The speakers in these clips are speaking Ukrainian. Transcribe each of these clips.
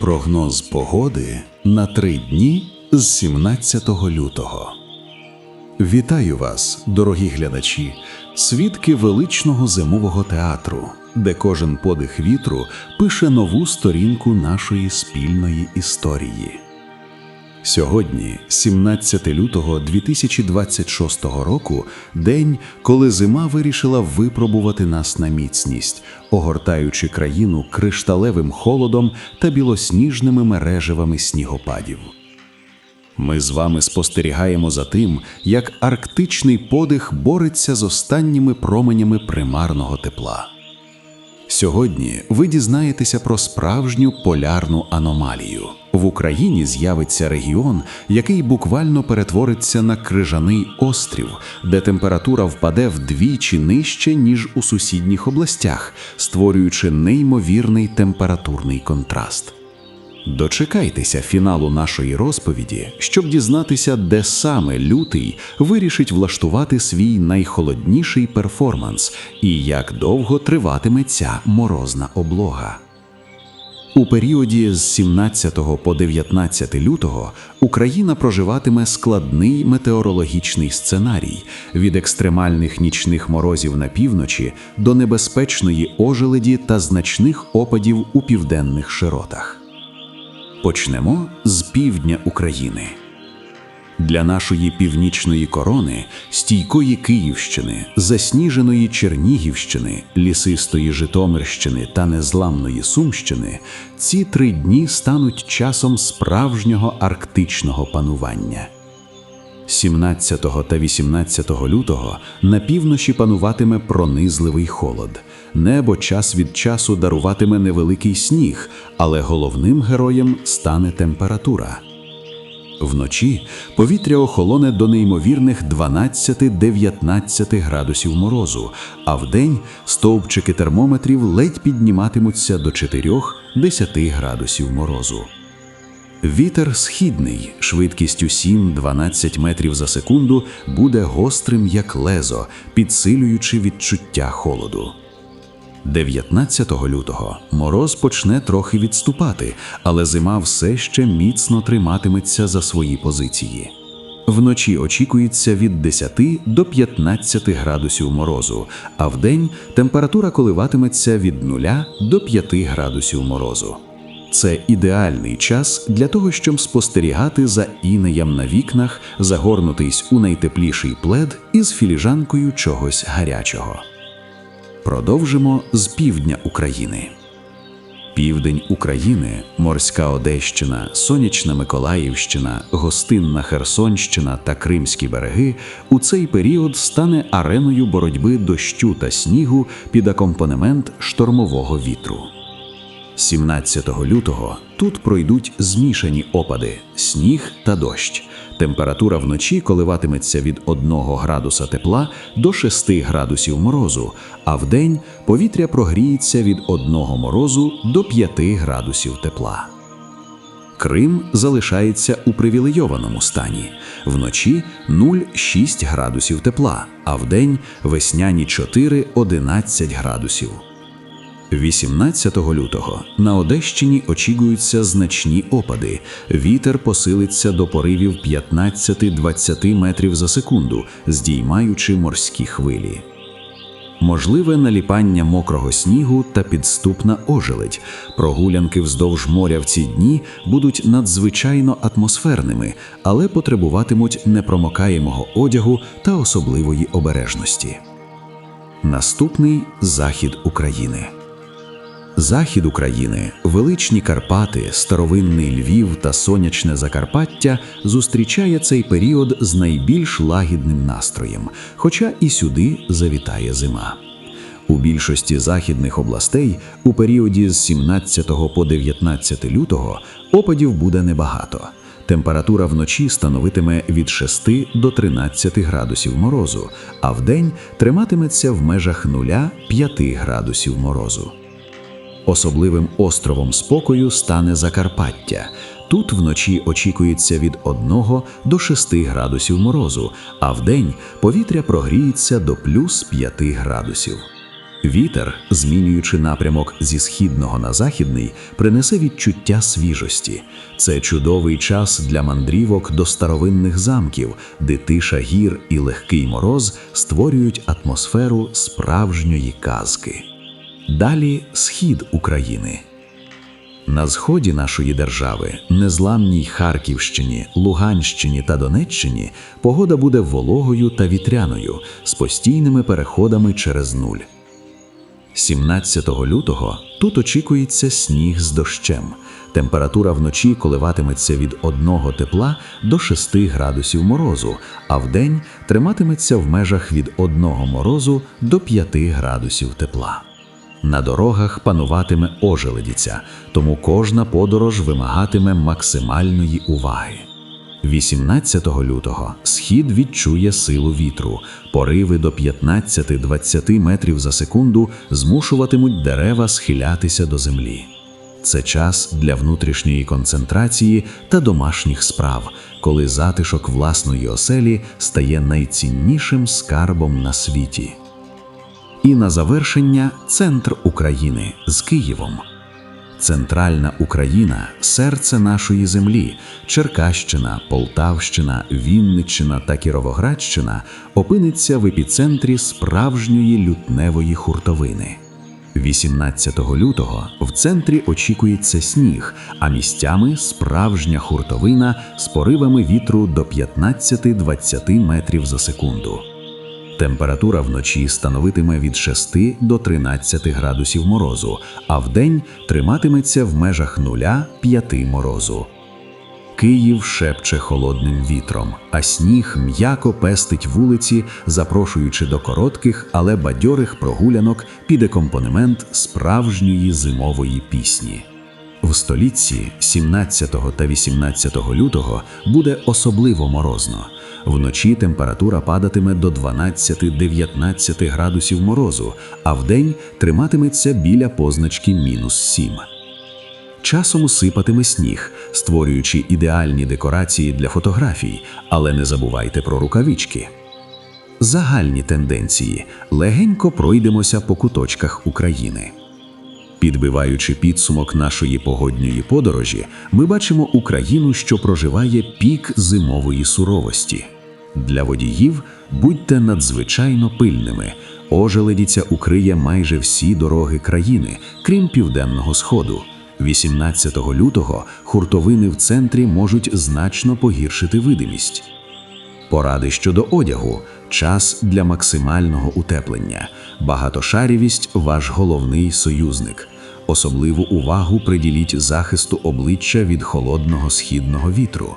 Прогноз погоди на три дні з 17 лютого. Вітаю вас, дорогі глядачі, свідки величного зимового театру, де кожен подих вітру пише нову сторінку нашої спільної історії. Сьогодні, 17 лютого 2026 року, день, коли зима вирішила випробувати нас на міцність, огортаючи країну кришталевим холодом та білосніжними мережевами снігопадів. Ми з вами спостерігаємо за тим, як арктичний подих бореться з останніми променями примарного тепла. Сьогодні ви дізнаєтеся про справжню полярну аномалію. В Україні з'явиться регіон, який буквально перетвориться на крижаний острів, де температура впаде вдвічі нижче, ніж у сусідніх областях, створюючи неймовірний температурний контраст. Дочекайтеся фіналу нашої розповіді, щоб дізнатися, де саме лютий вирішить влаштувати свій найхолодніший перформанс і як довго триватиме ця морозна облога. У періоді з 17 по 19 лютого Україна проживатиме складний метеорологічний сценарій від екстремальних нічних морозів на півночі до небезпечної ожеледі та значних опадів у південних широтах. Почнемо з півдня України. Для нашої північної корони, стійкої Київщини, засніженої Чернігівщини, лісистої Житомирщини та незламної Сумщини ці три дні стануть часом справжнього арктичного панування. 17 та 18 лютого на півночі пануватиме пронизливий холод. Небо час від часу даруватиме невеликий сніг, але головним героєм стане температура. Вночі повітря охолоне до неймовірних 12-19 градусів морозу, а вдень стовпчики термометрів ледь підніматимуться до 4-10 градусів морозу. Вітер східний, швидкістю 7-12 метрів за секунду, буде гострим як лезо, підсилюючи відчуття холоду. 19 лютого мороз почне трохи відступати, але зима все ще міцно триматиметься за свої позиції. Вночі очікується від 10 до 15 градусів морозу, а вдень температура коливатиметься від 0 до 5 градусів морозу. Це ідеальний час для того, щоб спостерігати за інеям на вікнах, загорнутись у найтепліший плед із філіжанкою чогось гарячого. Продовжимо з півдня України. Південь України, морська Одещина, сонячна Миколаївщина, гостинна Херсонщина та Кримські береги у цей період стане ареною боротьби дощу та снігу під акомпанемент штормового вітру. 17 лютого тут пройдуть змішані опади, сніг та дощ. Температура вночі коливатиметься від 1 градуса тепла до 6 градусів морозу, а вдень повітря прогріється від 1 морозу до 5 градусів тепла. Крим залишається у привілейованому стані. Вночі 0,6 градусів тепла, а вдень весняні 4-11 градусів. 18 лютого на Одещині очікуються значні опади. Вітер посилиться до поривів 15-20 метрів за секунду, здіймаючи морські хвилі. Можливе наліпання мокрого снігу та підступна ожеледь. Прогулянки вздовж моря в ці дні будуть надзвичайно атмосферними, але потребуватимуть непромокаємого одягу та особливої обережності. Наступний захід України. Захід України, величні Карпати, старовинний Львів та сонячне Закарпаття зустрічає цей період з найбільш лагідним настроєм, хоча і сюди завітає зима. У більшості західних областей у періоді з 17 по 19 лютого опадів буде небагато. Температура вночі становитиме від 6 до 13 градусів морозу, а вдень триматиметься в межах 0-5 градусів морозу. Особливим островом спокою стане Закарпаття. Тут вночі очікується від 1 до 6 градусів морозу, а вдень повітря прогріється до плюс 5 градусів. Вітер, змінюючи напрямок зі східного на західний, принесе відчуття свіжості. Це чудовий час для мандрівок до старовинних замків, де тиша гір і легкий мороз створюють атмосферу справжньої казки. Далі схід України. На сході нашої держави, незламній Харківщині, Луганщині та Донеччині, погода буде вологою та вітряною з постійними переходами через нуль. 17 лютого тут очікується сніг з дощем. Температура вночі коливатиметься від 1 тепла до 6 градусів морозу, а вдень триматиметься в межах від 1 морозу до 5 градусів тепла. На дорогах пануватиме ожеледиця, тому кожна подорож вимагатиме максимальної уваги. 18 лютого схід відчує силу вітру. Пориви до 15-20 метрів за секунду змушуватимуть дерева схилятися до землі. Це час для внутрішньої концентрації та домашніх справ, коли затишок власної оселі стає найціннішим скарбом на світі. І на завершення центр України з Києвом. Центральна Україна серце нашої землі. Черкащина, Полтавщина, Вінниччина та Кіровоградщина опиниться в епіцентрі справжньої лютневої хуртовини. 18 лютого в центрі очікується сніг, а місцями справжня хуртовина з поривами вітру до 15-20 метрів за секунду. Температура вночі становитиме від 6 до 13 градусів морозу, а вдень триматиметься в межах 0-5 морозу. Київ шепче холодним вітром, а сніг м'яко пестить вулиці, запрошуючи до коротких, але бадьорих прогулянок під акомпанемент справжньої зимової пісні. В столиці 17 та 18 лютого буде особливо морозно. Вночі температура падатиме до 12-19 градусів морозу, а вдень триматиметься біля позначки мінус 7. Часом сипатиме сніг, створюючи ідеальні декорації для фотографій, але не забувайте про рукавички. Загальні тенденції легенько пройдемося по куточках України. Підбиваючи підсумок нашої погодньої подорожі, ми бачимо Україну, що проживає пік зимової суровості. Для водіїв будьте надзвичайно пильними. Ожеледиця укриє майже всі дороги країни, крім південного сходу. 18 лютого хуртовини в центрі можуть значно погіршити видимість. Поради щодо одягу час для максимального утеплення. Багатошарівість ваш головний союзник. Особливу увагу приділіть захисту обличчя від холодного східного вітру.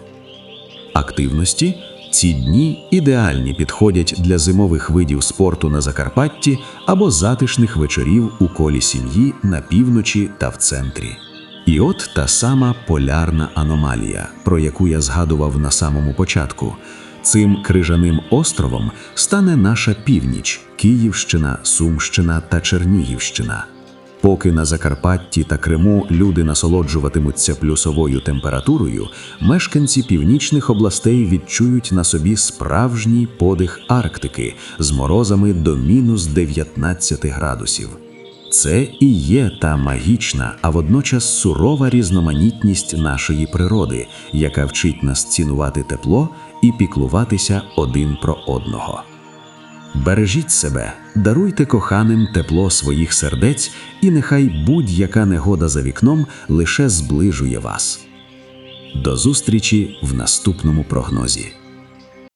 Активності ці дні ідеальні підходять для зимових видів спорту на Закарпатті або затишних вечорів у колі сім'ї на півночі та в центрі. І от та сама полярна аномалія, про яку я згадував на самому початку. Цим крижаним островом стане наша північ Київщина, Сумщина та Чернігівщина. Поки на Закарпатті та Криму люди насолоджуватимуться плюсовою температурою, мешканці північних областей відчують на собі справжній подих Арктики з морозами до мінус 19 градусів. Це і є та магічна, а водночас сурова різноманітність нашої природи, яка вчить нас цінувати тепло і піклуватися один про одного. Бережіть себе, даруйте коханим тепло своїх сердець, і нехай будь-яка негода за вікном лише зближує вас. До зустрічі в наступному прогнозі.